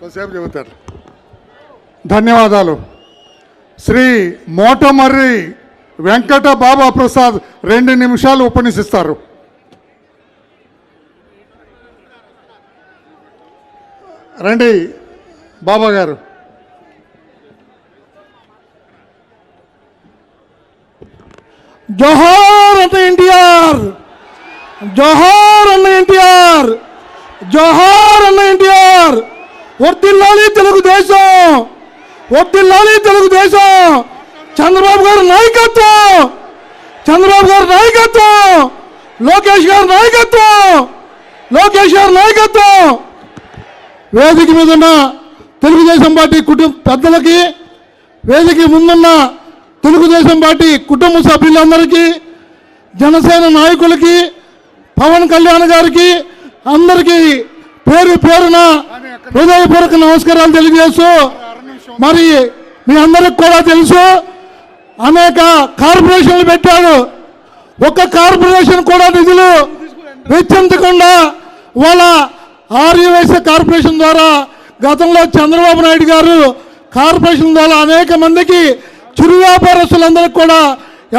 కొంతసేపు చెబుతారు. ధన్యవాదాలు. శ్రీ మోటమర్రి వెంకట బాబా ప్రసాద్ రెండు నిమిషాలు ఉపన్యసిస్తారు. రండి బాబా గారు. జోహార్ అన్న ఎన్టీఆర్! జోహార్ అన్న ఎన్టీఆర్! జోహార్ అన్న ఎన్టీఆర్. వర్దిల్లాలి తెలుగుదేశం. వర్దిల్లాలి తెలుగుదేశం. చంద్రబాబు గారి నాయకత్వం. చంద్రబాబు గారి నాయకత్వం. లోకేష్ గారి నాయకత్వం. లోకేష్ గారి నాయకత్వం. వేదిక మీద ఉన్న తెలుగుదేశం పార్టీ కుటుంబ పెద్దలకి వేదిక ముందున్న తెలుగుదేశం పార్టీ కుటుంబ సభ్యులందరికీ జనసేన నాయకులకి పవన్ కళ్యాణ్ గారికి అందరికీ పేరు పేరున హృదయపూర్వక నమస్కారాలు తెలియజేస్తూ మరి మీ అందరికి కూడా తెలుసు అనేక కార్పొరేషన్లు పెట్టారు. ఒక్క కార్పొరేషన్ కూడా నిధులు వెచ్చించకుండా వాళ్ళ ఆర్యవైశ్య కార్పొరేషన్ ద్వారా గతంలో చంద్రబాబు నాయుడు గారు కార్పొరేషన్ ద్వారా అనేక మందికి చిరు వ్యాపారస్తులందరికీ కూడా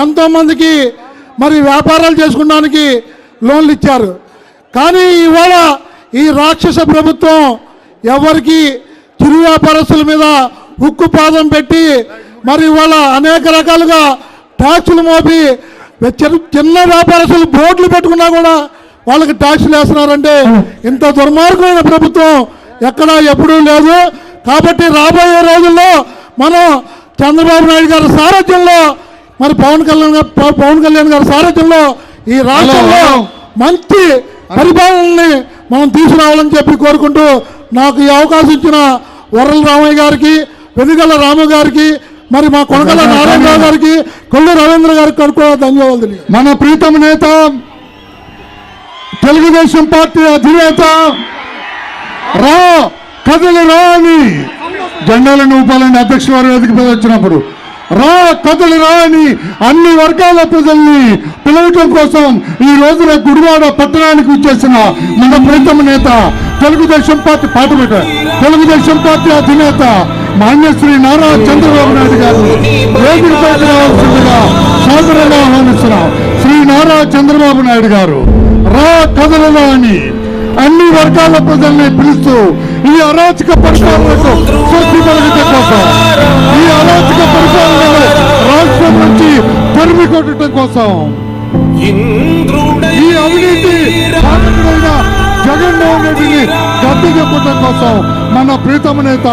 ఎంతో మందికి మరి వ్యాపారాలు చేసుకోవడానికి లోన్లు ఇచ్చారు. కానీ ఇవాళ ఈ రాక్షస ప్రభుత్వం ఎవరికి చిరు వ్యాపారస్తుల మీద ఉక్కు పాదం పెట్టి మరి ఇవాళ అనేక రకాలుగా ట్యాక్సులు మోపి చిన్న చిన్న వ్యాపారస్తులు బోర్డులు పెట్టుకున్నా కూడా వాళ్ళకి ట్యాక్సులు వేస్తున్నారంటే ఇంత దుర్మార్గమైన ప్రభుత్వం ఎక్కడా ఎప్పుడూ లేదు కాబట్టి రాబోయే రోజుల్లో మనం చంద్రబాబు నాయుడు గారి సారథ్యంలో మరి పవన్ కళ్యాణ్ పవన్ కళ్యాణ్ గారి సారథ్యంలో ఈ రాష్ట్రంలో. మంచి పరిపాలనని మనం తీసుకురావాలని చెప్పి కోరుకుంటూ నాకు ఈ అవకాశం ఇచ్చిన వరల రామయ్య గారికి వెనుగల రాము గారికి మరి మా కొనకల నారాయణరావు గారికి కొల్లు రవీంద్ర గారికి కూడా ధన్యవాదాలు. మన ప్రీతమ నేత తెలుగుదేశం పార్టీ అధినేత రా కథలు రా అని జెండాలను ఊపాలని అధ్యక్షుల వారి వేదిక మీద వచ్చినప్పుడు రా కథలు రాని అన్ని వర్గాల ప్రజల్ని పిలవటం కోసం ఈ రోజున గుడివాడ పట్టణానికి వచ్చేసిన మన ప్రీతమ నేత తెలుగుదేశం పార్టీ పాట పెట్ట తెలుగుదేశం పార్టీ అధినేత మాన్యశ్రీ నారా చంద్రబాబు నాయుడు గారు వేదికపైకి రావాల్సిందిగా సాధారణంగా ఆహ్వానిస్తున్నాం శ్రీ నారా చంద్రబాబు నాయుడు గారు. రా కథలు అని అన్ని వర్గాల ప్రజల్ని పిలుస్తూ ఈ అరాచక పరిష్కారాలకు ఈ అవినీతి పాలకుడైన జగన్మోహన్ రెడ్డిని గద్దె చెప్పడం కోసం మన ప్రీతమ నేత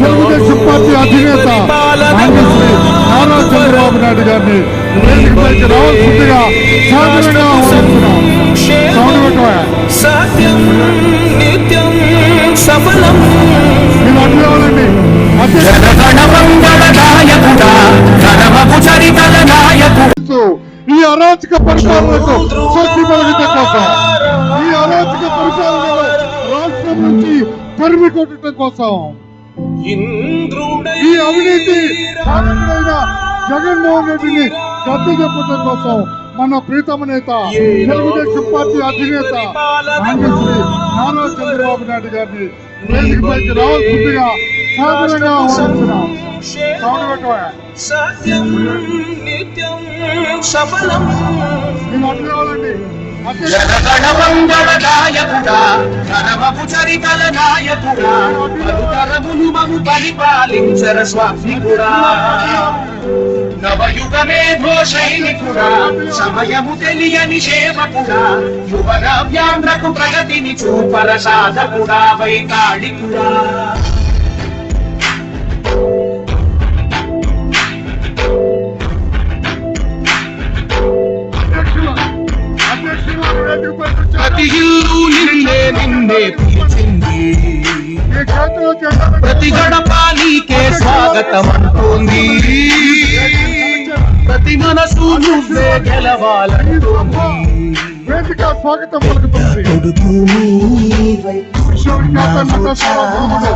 తెలుగుదేశం పార్టీ అధినేత నారా చంద్రబాబు నాయుడు గారిని వేదికపైకి రావాల్సిందిగా సాధారణంగా ఆహ్వానిస్తున్నాం మీరు అడ్డు రావాలండి అధ్యక్ష అరాచక పరిపాలనకు స్వస్తి పలకటం కోసం. ఈ అరాచక పరిపాలనలో రాష్ట్రం నుంచి తరిమి కొట్టడం కోసం. ఈ అవినీతి జగన్మోహన్ రెడ్డిని గద్దె చెప్పడం కోసం మన ప్రీతమ నేత తెలుగుదేశం పార్టీ అధినేత నారా చంద్రబాబు నాయుడు గారిని వేదికపైకి రావాల్సిందిగా సౌండ్ పెట్టవా? సత్యం నిత్యం సఫలం. మీరు అడ్డు రావాలండి అధ్యక్ష జనగణమంగళ నాయకుడా ధనమపు చరితల నాయకుడా పలుతరములు మము పరిపాలించర స్వామికుడా. నవయుగమే సైనికుడా సమయము తెలియని సేవకుడా యువన వ్యాంధ్రకు ప్రగతిని చూపర సాధకుడా వైతాళికుడా. ప్రతి గడప నీకే స్వాగతం అంటోంది ప్రతి మనసు నువ్వే గెలవాలంటోంది. వేదిక స్వాగతం పలుకుతుంది. నట సార్వభౌముడు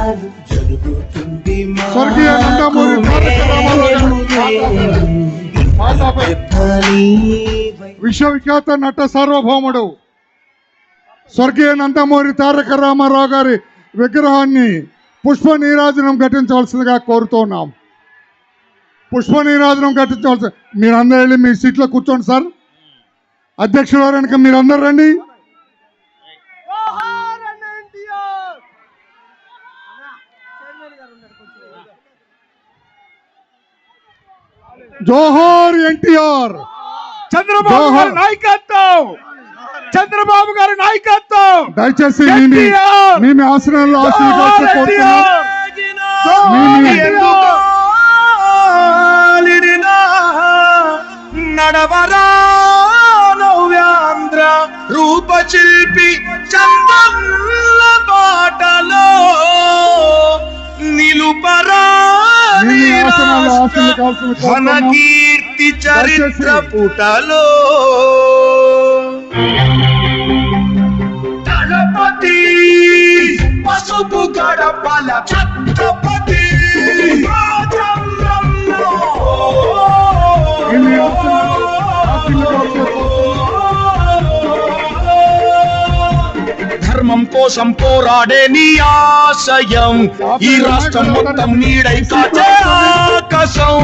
స్వర్గీయ నందమూరి తారక రామారావు విశ్వవిఖ్యాత నట సార్వభౌముడు స్వర్గీయ నందమూరి తారక రామారావు గారి విగ్రహాన్ని పుష్ప నీరాజనం ఘటించవలసిందిగా కోరుతున్నాం పుష్ప నీరాజనం ఘటించవలసి మీరందరూ వెళ్ళి మీ సీట్లో కూర్చోండి సార్. అధ్యక్షుల వారు వెనక మీరందరూ రండి. జోహార్ ఎన్టీఆర్. చంద్రబాబు. నాయకత్వం. చంద్రబాబు గారి నాయకత్వం. దయచేసి మీ మీ- ఎన్టీఆర్! మీ మీ ఆసనాల్లో ఆశీర్వదించాల్సి కోరుతున్నాం మీ మీ- నడవరా నవ్యాంధ్ర రూపశిల్పి చందల్ల బాటలో నిలుపరా కీర్తి చరిత్ర. పుటలో. గడపల ఛత్రపతి రాజంగంలో. ధర్మం కోసం పోరాడే నీ ఆశయం. ఈ రాష్ట్రం మొత్తం నీడై కాచే ఆకాశం.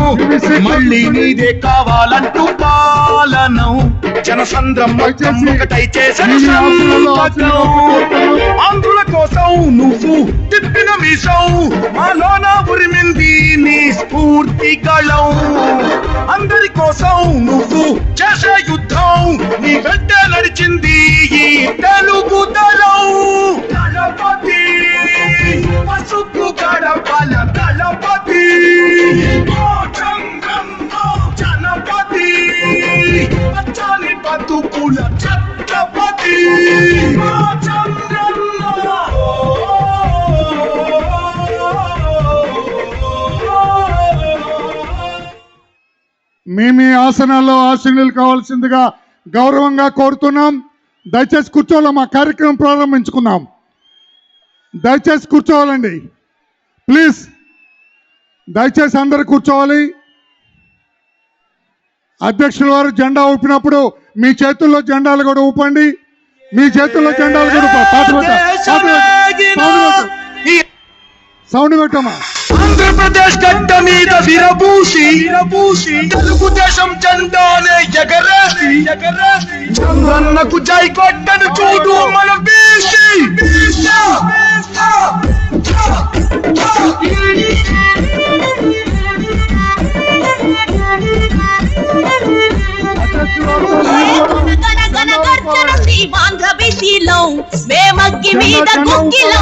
మళ్ళీ నీదే కావాలంటూ పాలనం. జనసంద్రం మొత్తం ఒకటై చేసిన మీ తిప్పిన మాలోన ఉరిమింది నీ స్ఫూర్తి కళం. అందరి కోసం నువ్వు చేసే యుద్ధం. నీ వెంట నడిచింది ఈ మీ మీ ఆసనాల్లో ఆశీనులు కావాల్సిందిగా గౌరవంగా కోరుతున్నాం. దయచేసి కూర్చోవాలి? మా కార్యక్రమం ప్రారంభించుకుందాం. దయచేసి కూర్చోవాలండి. ప్లీజ్. దయచేసి అందరు కూర్చోవాలి. అధ్యక్షుల వారు జెండా ఊపినప్పుడు మీ చేతుల్లో జెండాలు కూడా ఊపండి. మీ చేతుల్లో జెండాలు కూడా. సౌండ్ పెట్టమ్మా. ఆంధ్రప్రదేశ్ గడ్డ మీద విరబూసి విరబూసి తెలుగుదేశం జెండానే ఎగరేసి. ఎగరేసి. చంద్రన్నకు జై కొట్టను చూడు మన బీసీ. శ్రీమాంధ్ర బీసీలో. మేమగ్గి మీద గుగ్గిలో